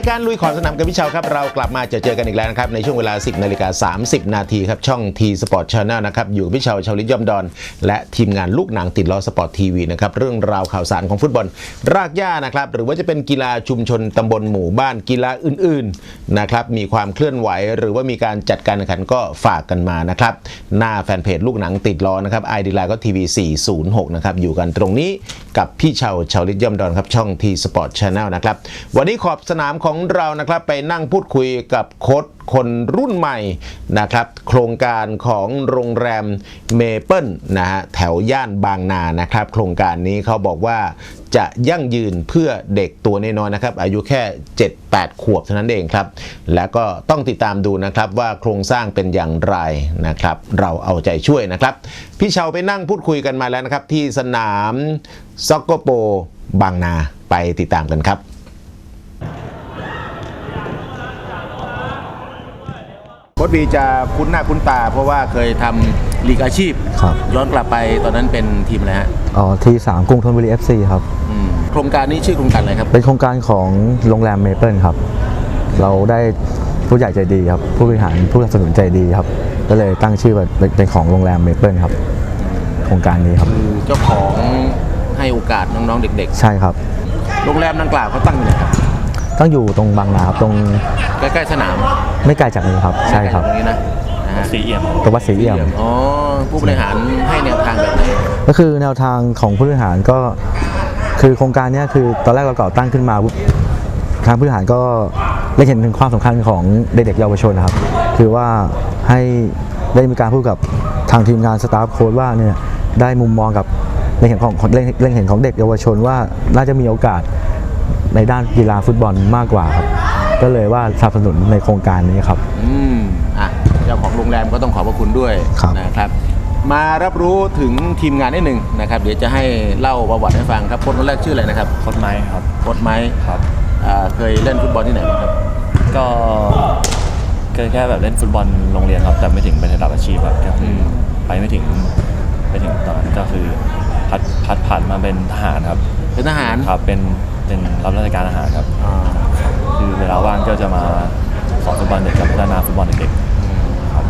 ายการลุยขอบสนามกับพี่เชาครับ เรากลับมาเจอเจอกันอีกแล้วนะครับ ในช่วงเวลา 10นาฬิกา30 นาทีครับ ช่องทีสปอร์ตชาแนลนะครับ อยู่กับพี่เชาชาวลิตย่อมดอน และทีมงานลูกหนังติดล้อสปอร์ตทีวีนะครับ เรื่องราวข่าวสารของฟุตบอล รากหญ้านะครับ หรือว่าจะเป็นกีฬาชุมชนตำบลหมู่บ้านกีฬาอื่นๆนะครับมีความเคลื่อนไหว หรือว่ามีการจัดการแข่งขันก็ฝากกันมานะครับหน้าแฟนเพจลูกหนังติดล้อนะครับไอดีไลน์ก็ทีวี406นะครับอยู่กันตรงนี้กับพี่เชาชาวลิตย่อมดอนครับช่องทีสปอร์ตชาแนลนะครับวันนี้ขอบสนามของของเรานะครับไปนั่งพูดคุยกับโค้ชคนรุ่นใหม่นะครับ โครงการของโรงแรมเมเปิลนะฮะแถวย่านบางนานะครับ โครงการนี้เขาบอกว่าจะยั่งยืนเพื่อเด็กตัวน้อยๆนะครับ อายุแค่ 7-8 ขวบเท่านั้นเองครับ แล้วก็ต้องติดตามดูนะครับว่าโครงสร้างเป็นอย่างไรนะครับ เราเอาใจช่วยนะครับ พี่เชาไปนั่งพูดคุยกันมาแล้วนะครับ ที่สนามซ็อกโกโปบางนาไปติดตามกันครับ โค้ชบีจะคุ้นหน้าคุ้นตา เพราะว่าเคยทำลีกอาชีพ ครับ ย้อนกลับไปตอนนั้นเป็นทีมอะไรฮะอ๋อทีสามกรุงธนบุรี FC ครับ อืมโครงการนี้ชื่อโครงการอะไรครับ เป็นโครงการของโรงแรมเมเปิลครับ เราได้ผู้ใหญ่ใจดีครับ ผู้บริหารผู้สนับสนุนใจดีครับ ก็เลยตั้งชื่อว่าเป็นเป็นของโรงแรมเมเปิลครับ โครงการนี้ครับ คือเจ้าของให้โอกาสน้องๆเด็กใช่ครับ ๆ โรงแรมดังกล่าวเขาตั้งอยู่ไหนครับ ต้องอยู่ตรงบางนาครับตรงใกล้ๆสนามไม่ไกลจากนี้ครับ ใช่ครับ ตรงนี้นะนะฮะสีเอี่ยม ตรงวัดศรีเอี่ยม อ๋อผู้บริหารให้แนวทางแบบไหนก็คือแนวทางของผู้บริหารก็คือโครงการเนี้ยคือตอนแรกเราก่อตั้งขึ้นมาปุ๊บทางผู้บริหารก็ได้เห็นถึงความสำคัญของเด็กๆเยาวชนนะครับ คือว่าให้ได้มีการพูดกับทางทีมงานสตาฟโค้ดว่าเนี่ยได้มุมมองกับเล็งเห็นของเล็งเล็งเห็นของเด็กเยาวชนว่าน่าจะมีโอกาส ในด้านกีฬาฟุตบอลมากกว่าครับ ก็เลยว่าสนับสนุนในโครงการนี้ครับ อืมอะเจ้าของโรงแรมก็ต้องขอบพระคุณด้วยครับ นะครับ มารับรู้ถึงทีมงานนิดหนึ่งนะครับ เดี๋ยวจะให้เล่าประวัติให้ฟังครับคนคนแรกชื่ออะไรนะครับโคตรไม้ครับโค้ชไม้ครับ อ่าเคยเล่นฟุตบอลที่ไหนบ้างครับ ก็เคยแค่แบบเล่นฟุตบอลโรงเรียนครับ แต่ไม่ถึงเป็นระดับอาชีพครับก็คืออไปไม่ถึงไปถึงตอนนั้นก็คือพัดพัดผ่านมาเป็นทหารครับ เป็นทหารครับเป็นเป็นรับราชการทหารครับ อ่าคือเวลาว่างก็จะมาสอนฟุตบอลเด็กกับพัฒนาฟุตบอลเด็กๆครับ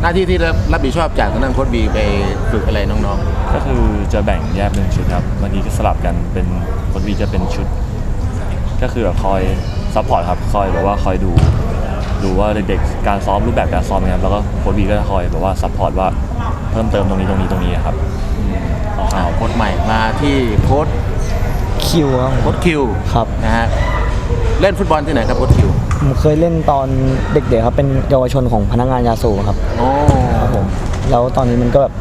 หน้าที่ที่รับรับผิดชอบจากทางด้านโค้ชบีไปฝึกอะไรน้องก็คือจะแบ่งแยกเป็นชุดครับบางทีก็สลับกันเป็นคนวีจะเป็นชุด ก็คือแบบคอยซัพพอร์ตครับคอยแบบว่าคอยดูดูว่าเด็กๆการซ้อมรูปแบบการซ้อมนะครับแล้วก็โค้ชวีก็จะคอยแบบว่าซัพพอร์ตว่าเพิ่มเติมตรงนี้ตรงนี้ตรงนี้ครับ ๆอ่าโค้ชใหม่มาที่โค้ช คิวครับโค้ชคิวครับนะฮะเล่นฟุตบอลที่ไหนครับโค้ชคิวผมเคยเล่นตอนเด็กๆครับเป็นเยาวชนของพนักงานยาสูบครับโอ้ครับผมแล้วตอนนี้มันก็แบบ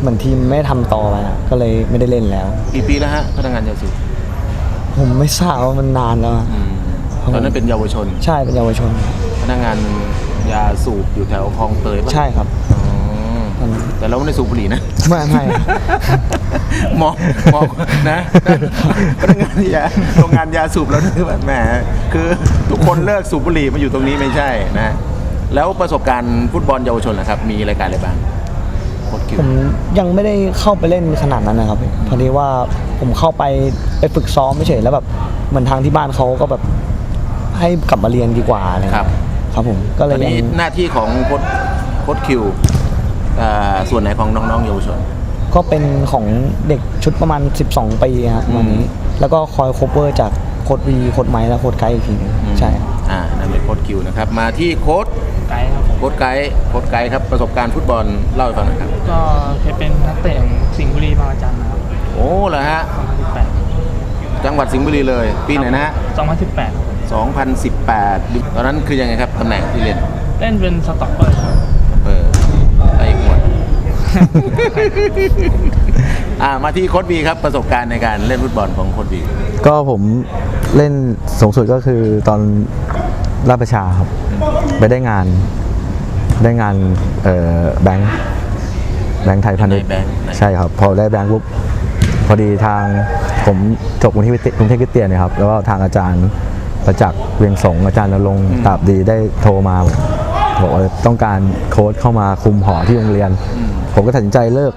เหมือนทีมไม่ได้ทำต่อไปอะก็เลยไม่ได้เล่นแล้ว กี่ปีแล้วฮะพนักงานยาสูบผมไม่ทราบว่ามันนานแล้วอะ อืมตอนนั้นเป็นเยาวชนใช่เป็นเยาวชน พนักงานยาสูบอยู่แถวคลองเตยปะใช่ครับ อ๋อตอนนั้น แต่เราไม่ได้สูบบุหรี่นะ ไม่ไม่มองมองนะพนักงานยาโรงงานยาสูบแล้วคือแบบแหมคือทุกคนเลิกสูบบุหรี่มาอยู่ตรงนี้ไม่ใช่นะ แล้วประสบการณ์ฟุตบอลเยาวชนนะครับ มีรายการอะไรบ้างโค้ชคิวผมยังไม่ได้เข้าไปเล่นขนาดนั้นนะครับพอดีว่าผมเข้าไปไปฝึกซ้อมไม่เฉยแล้วแบบเหมือนทางที่บ้านเขาก็แบบให้กลับมาเรียนดีกว่าอะไรเงี้ยครับ ครับผมก็เลตอยนยันี้งหน้าที่ของโค้ชโค้ชคิวอ่า ส่วนไหนของน้องๆเยาวชน ก็เป็นของเด็กชุดประมาณ 12 ปีฮะวันนี้ แล้วก็คอยโคเวอร์จากโค้ดวีโค้ดไม้และโค้ดไกด์อีกทีหนึงใช่ครับอ่านั่นเป็นโค้ชคิวนะครับ มาที่โค้ชไกด์ครับผมโค้ชไกด์โค้ชไกด์ครับประสบการณ์ฟุตบอลเล่าให้ฟังหน่อยครับ ก็เคยเป็นนักเตะของสิงห์บุรีบางระจันนะครับโอ้เหรอฮะ2018จังหวัดสิงห์บุรีเลย ปีไหนนะฮะ2018ครับผม2018 ตอนนั้นคือยังไงครับตำแหน่งที่เล่นเล่นเป็นสต็อกเปอร์ครับเออไอ้หมด อ่ามาที่โค้ชบีครับประสบการณ์ในการเล่นฟุตบอลของโค้ชบีก็ผมเล่นสูงสุดก็คือตอนราชประชาครับ ไปได้งานได้งานเอ่อแบงค์แบงค์ไทยพาณิชย์ในแบงค์ไหนใช่ครับ พอได้แบงค์ปุ๊บพอดีทางผมจบกรุงเทพคริสเตียนกรุงเทพคริสเตียนเนะครับ แล้วก็ทางอาจารย์ประจักษ์เวียงสงฆ์อาจารย์นรงค์ตราบดีได้โทรมา บอกว่าต้องการโค้ชเข้ามาคุมหอที่โรงเรียน ผมก็ตัดสินใจเลิก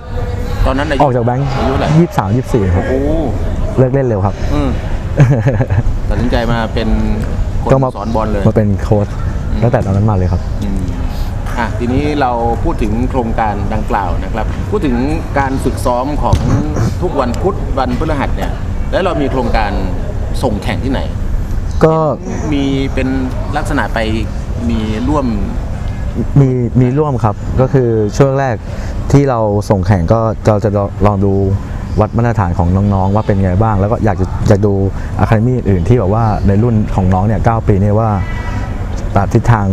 ตอนนั้นอาอยุอกจากแบงค์อายุเท่าไหร่ยี่สิบสามยี่สิบสี่ครับ โอ้เลิกเล่นเร็วครับ อืมตัดสินใจมาเป็นคนก็มาสอนบอลเลยมาเป็นโค้ชตั้งแต่ตอนนั้นมาเลยครับ อืมอะทีนี้เราพูดถึงโครงการดังกล่าวนะครับ พูดถึงการฝึกซ้อมของทุกวันพุธวันพฤหัสเนี่ย แล้วเรามีโครงการส่งแข่งที่ไหน ก็มีเป็นลักษณะไปมีร่วม มีมีร่วมครับก็คือช่วงแรกที่เราส่งแข่งก็เราจะลองดูวัดมาตรฐานของน้องๆ ว่าเป็นไงบ้าง แล้วก็อยากจะจะดูอะคาเดมี่อื่นที่แบบว่าในรุ่นของน้องเนี่ยเปีเนี่ยว่าตามทิศทาง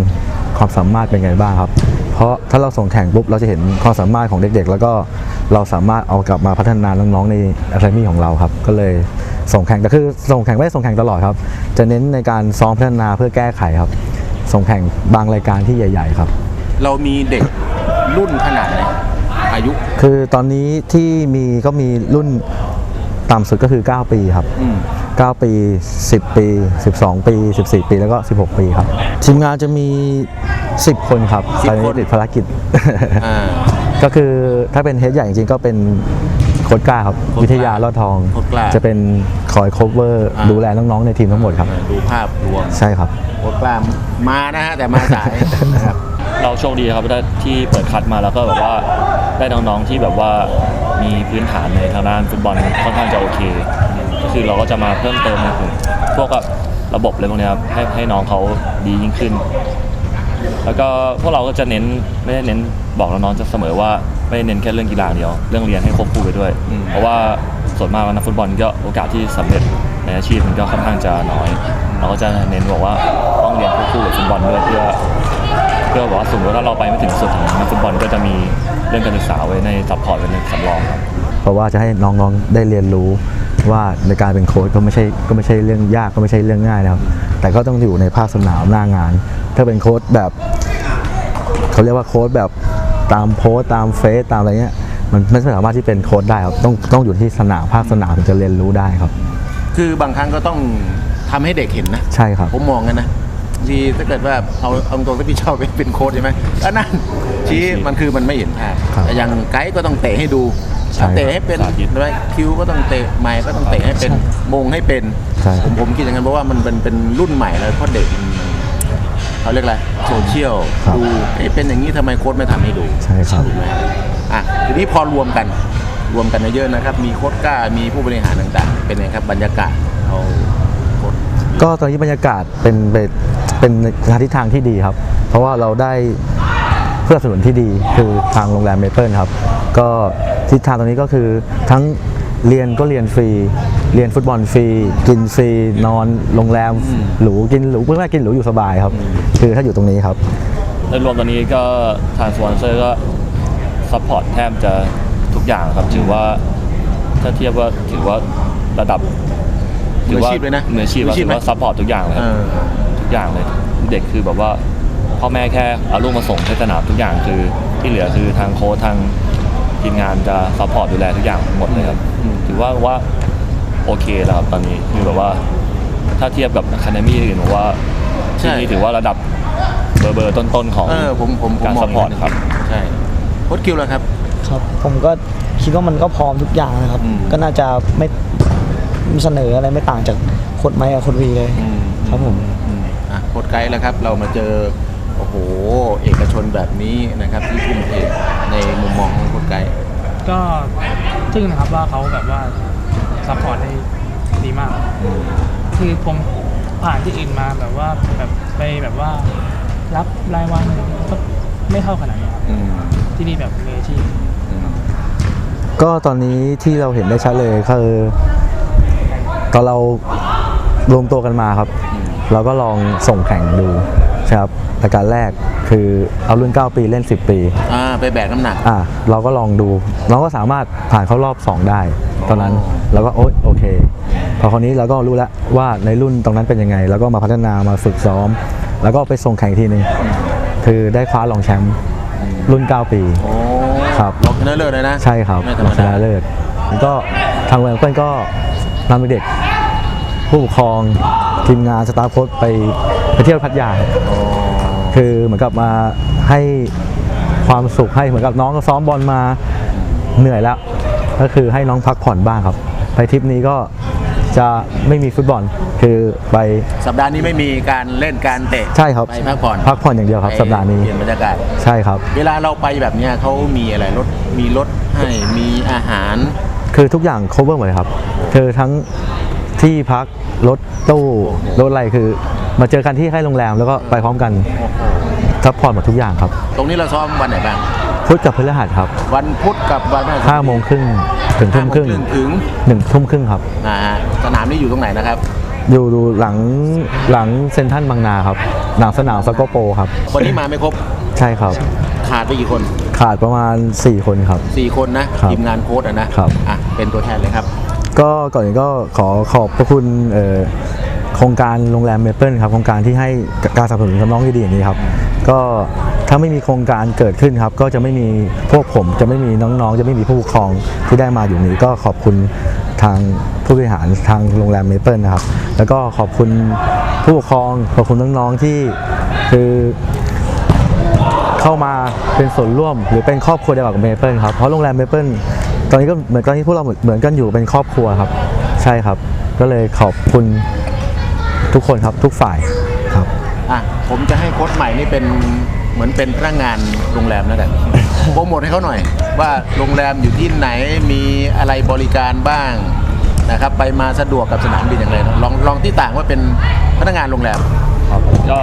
ความสามารถเป็นไงบ้างครับ เพราะถ้าเราส่งแข่งปุ๊บเราจะเห็นความสามารถของเด็กๆ แล้วก็เราสามารถเอากลับมาพัฒนาน้องๆในอะคาเดมี่ของเราครับ ก็เลยส่งแข่งแต่คือส่งแข่งไม่ได้ส่งแข่งตลอดครับ จะเน้นในการซ้อมพัฒนาเพื่อแก้ไขครับ ส่งแข่งบางรายการที่ใหญ่ ๆ ครับ เรามีเด็กรุ่นขนาดไหนอายุ คือตอนนี้ที่มีก็มีรุ่นต่ำสุดก็คือ 9 ปีครับ อืม 9 ปี 10 ปี 12 ปี 14 ปีแล้วก็ 16 ปีครับ ทีมงานจะมี 10 คนครับ10ตอนนี้คน ติดภารกิจ อ่า ก็คือถ้าเป็นเฮดใหญ่จริงๆก็เป็นโค้ชกล้าครับ โค้ชกล้าวิทยาลอดทอง โค้ชกล้าจะเป็นคอย cover อ่า ดูแลน้องๆในทีมทั้งหมดครับ ดูภาพรวมใช่ครับ โค้ชกล้ามมานะฮะแต่มาสายนะครับ เราโชคดีครับได้ที่เปิดคัดมาแล้วก็แบบว่าได้น้องๆที่แบบว่ามีพื้นฐานในทางด้านฟุตบอลค่อนข้างจะโอเค ก็คือเราก็จะมาเพิ่มเติมในกลุ่มพวกแบบระบบอะไรพวกเนี้ยครับให้ให้น้องเขาดียิ่งขึ้น แล้วก็พวกเราก็จะเน้นไม่ได้เน้นบอกน้องๆจะเสมอว่า ไม่ได้เน้นแค่เรื่องกีฬาอย่างเดียว เรื่องเรียนให้ควบคู่ไปด้วยอืมเพราะว่าส่วนมากแล้วนักฟุตบอลก็โอกาสที่สำเร็จในอาชีพมันก็ค่อนข้างจะน้อย เราก็จะเน้นบอกว่าต้องเรียนควบคู่กับฟุตบอลด้วยเพื่อเพื่อบอกว่าสมมติว่าถ้าเราไปไม่ถึงสุดของนักฟุตบอลก็จะมีเรื่องการศึกษาไว้ในซัพพอร์ตไว้ในสำรองครับเพราะว่าจะให้น้องๆได้เรียนรู้ว่าในการเป็นโค้ชก็ไม่ใช่ก็ไม่ใช่เรื่องยากก็ไม่ใช่เรื่องง่ายนะครับ แต่ก็ต้องอยู่ในภาคสนามหน้างาน ถ้าเป็นโค้ชแบบ เขาเรียกว่าโค้ชแบบ ตามโพสต์ตามเฟซตามอะไรเงี้ยมันไม่สามารถที่เป็นโค้ชได้ครับต้องต้องอยู่ที่สนามภาคสนามถึงจะเรียนรู้ได้ครับ คือบางครั้งก็ต้องทำให้เด็กเห็นนะใช่ครับ ผมมองกันนะบางทีถ้าเกิดว่าเอาเอาตรงที่พี่ชอบเป็นเป็นโค้ชใช่ไหมก็นั่นชี้มันคือมันไม่เห็นภาพครับแต่อย่างไกด์ก็ต้องเตะให้ดูใช่เตะให้เป็นสาธิต ด้วยคิวก็ต้องเตะใหม่ก็ต้องเตะให้เป็นมงให้เป็น ใช่ ผมผมคิดอย่างนั้นเพราะว่ามันเป็นเป็นรุ่นใหม่แล้วเพราะเด็กมัน เขาเรียกอะไรโซเชียลครับดูเอ๊ะเป็นอย่างนี้ทำไมโค้ชไม่ทำให้ดูใช่ครับ ถูกไหมอะทีนี้พอรวมกันรวมกันเยอะๆนะครับ มีโค้ชกล้ามีผู้บริหารต่างๆ เป็นไงครับบรรยากาศเอาโค้ชก็ตอนนี้บรรยากาศเป็นเป็นเป็นทางทิศทางที่ดีครับ เพราะว่าเราได้เพื่อสนุนที่ดีคือทางโรงแรมเมเปิลครับ ก็ทิศทางตรงนี้ก็คือทั้งเรียนก็เรียนฟรี เรียนฟุตบอลฟรี กินฟรี นอนโรงแรมหรูกินหรูเพื่อกินหรูอยู่สบายครับ คือถ้าอยู่ตรงนี้ครับโดยรวมตอนนี้ก็ทางสปอนเซอร์ก็ซัพพอร์ตแทบจะทุกอย่างครับ ถือว่าถ้าเทียบว่าถือว่าระดับมืออาชีพเลยนะมืออาชีพมืออาชีพถือไหมว่าซัพพอร์ตทุกอย่างเลยครับเออทุกอย่างเลย เด็กคือแบบว่าพ่อแม่แค่เอาลูกมาส่งที่สนามทุกอย่างคือที่เหลือคือทางโค้ชทางทีมงานจะซัพพอร์ตดูแลทุกอย่างหมดเลยครับอืมถือว่าว่า โอเคแล้วครับตอนนี้คือแบบว่า ถ้าเทียบกับคาเดมี่อื่นผมว่าที่นี่ถือว่าระดับเบอร์เบอร์ต้นๆของ เออผมผมผมการมองซัพพอร์ตครับ ใช่โค้ชคิวแล้วครับ ครับผมก็คิดว่ามันก็พร้อมทุกอย่างนะครับ อืม ก็น่าจะไม่เสนออะไรไม่ต่างจากโคดไม้กับโคดวีเลย อืมครับผม อืมอะโค้ชไกด์แล้วครับ เรามาเจอโอ้โหเอกชนแบบนี้นะครับที่ทุ่มเทในมุมมองของโค้ชไกด์ ก็ทึ่งนะครับว่าเขาแบบว่า ซัพพอร์ตได้ดีมาก คือผมผ่านที่อื่นมาแบบว่าแบบไปแบบว่ารับรายวันก็ไม่เท่าขนาดนี้ครับอืมที่นี่แบบมืออาชีพอืมก็ตอนนี้ที่เราเห็นได้ชัดเลยคือตอนเรารวมตัวกันมาครับ เราก็ลองส่งแข่งดูใช่ครับรายการแรกคือเอารุ่น 9 ปีเล่น 10 ปี อ่า ไปแบกน้ำหนัก อะเราก็ลองดูเราก็สามารถผ่านเข้ารอบ 2 ได้ ตอนนั้นอ๋อเราก็โอ๊ยโอเค พอคราวนี้เราก็รู้แล้วว่าในรุ่นตรงนั้นเป็นยังไง แล้วก็มาพัฒนามาฝึกซ้อม แล้วก็ไปส่งแข่งอีกทีหนึงคือได้คว้ารองแชมป์รุ่น 9 ปี โอ้ครับรองชนะเลิศเลยนะใช่ครับไม่ธรรรมองชดานะเลิศก็ทางแวนเปิลก็นำเด็กๆผู้ปกครองทีมงานสตาฟโค้ชไปไปเที่ยวพัทยาอ๋อคือเหมือนกับมาให้ ความสุขให้เหมือนกับน้องก็ซ้อมบอลมาเหนื่อยแล้ว ก็คือให้น้องพักผ่อนบ้างครับ ไปทริปนี้ก็จะไม่มีฟุตบอลคือไปสัปดาห์นี้ไม่มีการเล่นการเตะใช่ครับไปพักผ่อนพักผ่อนอย่างเดียวครับไปสัปดาห์นี้เปลี่ยนบรรยากาศใช่ครับ เวลาเราไปแบบเนี้ยเขามีอะไรรถมีรถให้มีอาหาร คือทุกอย่าง cover หมดเลยครับคือทั้งที่พักรถตู้รถอะไรคือ มาเจอกันที่ให้โรงแรมแล้วก็ไปพร้อมกันโอ้โหซัพพอร์ตหมดทุกอย่างครับ ตรงนี้เราซ้อมวันไหนบ้าง พุธกับพฤหัสครับ วันพุธกับวันพฤหัสห้าโมงครึ่งถึงทุ่มครึ่งห้าโมถึงหนึ่งทุ่มครึ่งครับนะฮะสนามนี้อยู่ตรงไหนนะครับ อยู่ดูหลังหลังเซนทรันบางนาครับ หลังสนามสกอโปครับ วันนี้มาไม่ครบ ใช่ครับ ขาดไปกี่คน ขาดประมาณ 4 คนครับ 4 คนนะครับทีมงานโค้ดอะนะครับอะเป็นตัวแทนเลยครับ ก็ก่อนอื่นก็ขอขอบพระคุณเอ่อโครงการโรงแรมเมเปิลครับโครงการที่ให้การสนับสนุนน้องที่ดีอย่างนี้ครับ ก็ถ้าไม่มีโครงการเกิดขึ้นครับ ก็จะไม่มีพวกผมจะไม่มีน้องๆ จะไม่มีผู้ปกครองที่ได้มาอยู่นี้ ก็ขอบคุณทางผู้บริหารทางโรงแรมเมเปิลนะครับ แล้วก็ขอบคุณผู้ปกครองขอบคุณน้องๆที่คือเข้ามาเป็นส่วนร่วม หรือเป็นครอบครัวเดียวกับเมเปิลครับเพราะโรงแรมเมเปิลตอนนี้ก็เหมือนตอนนี้พวกเราเหมือนกันอยู่เป็นครอบครัวครับ ใช่ครับ ก็เลยขอบคุณ ทุกคนครับทุกฝ่ายครับ อะผมจะให้โค้ดใหม่นี่เป็นเหมือนเป็นพนักงานโรงแรมนั่นแหละโปรโมทให้เขาหน่อย ว่าโรงแรมอยู่ที่ไหนมีอะไรบริการบ้างนะครับไปมาสะดวกกับสนามบินอย่างไรลองลองที่ต่างว่าเป็นพนักงานโรงแรมครับก็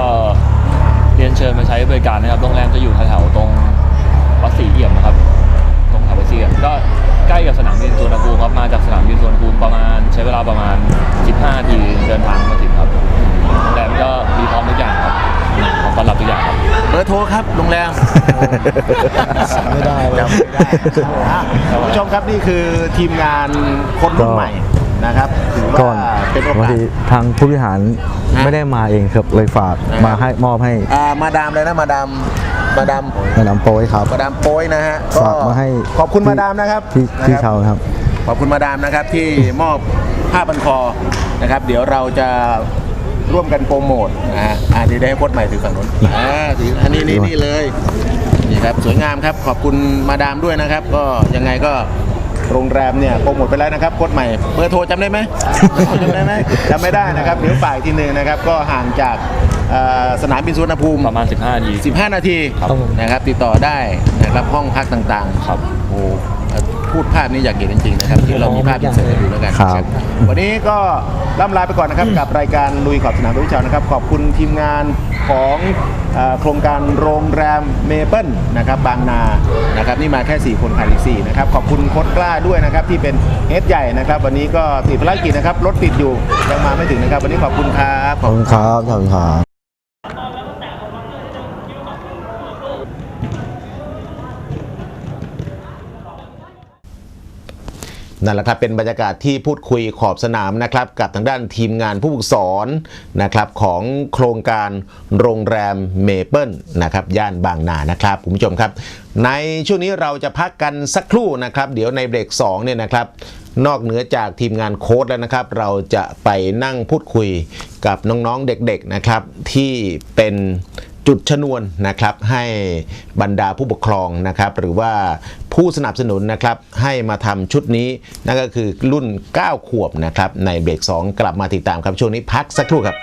เรียนเชิญมาใช้บริการนะครับ โรงแรมจะอยู่แถวๆตรงวัดศรีเอี่ยมนะครับ ตรงแถววัดศรีเอี่ยมก็ใกล้กับสนามบินสุวรรณภูมิครับ มาจากสนามบินสุวรรณภูมิประมาณใช้เวลาประมาณ 15นาทีเดินทางมาถึงครับโรงแรม ก็มีพร้อมทุกอย่างครับพร้อมต้อนรับทุกอย่างครับ เบอร์โทรครับโรงแรม ไม่ได้เลยจำไม่ได้ อะคุณผู้ชมครับนี่คือทีมงานคนรุ่นใหม่นะครับถือก่อว่านเป็นโอบางกาส ทีทางผู้บริหารฮะไม่ได้มาเองครับเลยฝากนะครับมาให้มอบให้อ่ามาดามเลยนะมาดามมาดามแนะนำโปรยครับ มาดามโป้ยนะฮะก็ฝากมาให้ขอบคุณมาดามนะครับพี่พี่นะครับ ชาวครับ ขอบคุณมาดามนะครับที่มอบผ้าบันคอนะครับ เดี๋ยวเราจะ ร่วมกันโปรโมทนะฮะอ่าเดี๋ยวได้ให้โค้ดใหม่ถือฝั่งนู้นอ่าถืออันนี้นี่นี่เลยนี่ครับสวยงามครับขอบคุณมาดามด้วยนะครับ ก็ยังไงก็โรงแรมเนี่ยโปรโมทไปแล้วนะครับโค้ดใหม่เบอร์โทรจำได้ไหมเบอร์โทรจำได้ไหมจำไม่ได้นะครับเดี๋ยวฝ่ายทีหนึ่งนะครับก็ห่างจากเอ่อสนามบินสุวรรณภูมิประมาณ 15 นาที 15 นาทีครับผมนะครับติดต่อได้นะครับห้องพักต่างๆครับโอ้เอ่อ พูดภาพนี้อยากเห็นจริงๆนะครับที่เรามีภาพอินเสิร์ตให้ดูแล้วกันครับ วันนี้ก็ล่ำลาไปก่อนนะครับกับรายการลุยขอบสนามโดยวิชานะครับ ขอบคุณทีมงานของเอ่อโครงการโรงแรมเมเปิลนะครับบางนานะครับนี่มาแค่ 4 คนขาดอีก4นะครับขอบคุณโค้ดกล้าด้วยนะครับที่เป็นเฮดใหญ่นะครับ วันนี้ก็ติดภารกิจนะครับรถติดอยู่ยังมาไม่ถึงนะครับ วันนี้ขอบคุณครับ ขอบคุณครับขอบคุณครับ นั่นแหละครับเป็นบรรยากาศที่พูดคุยขอบสนามนะครับกับทางด้านทีมงานผู้ฝึกสอนนะครับของโครงการโรงแรมเมเปิลนะครับย่านบางนานะครับคุณผู้ชมครับ ในช่วงนี้เราจะพักกันสักครู่นะครับ เดี๋ยวในเบรก2เนี่ยนะครับนอกเหนือจากทีมงานโค้ดแล้วนะครับ เราจะไปนั่งพูดคุยกับน้องๆเด็กๆนะครับที่เป็น จุดชนวนนะครับให้บรรดาผู้ปกครองนะครับหรือว่าผู้สนับสนุนนะครับให้มาทำชุดนี้นั่นก็คือรุ่น 9 ขวบนะครับในเบรก2 กลับมาติดตามครับช่วงนี้พักสักครู่ครับ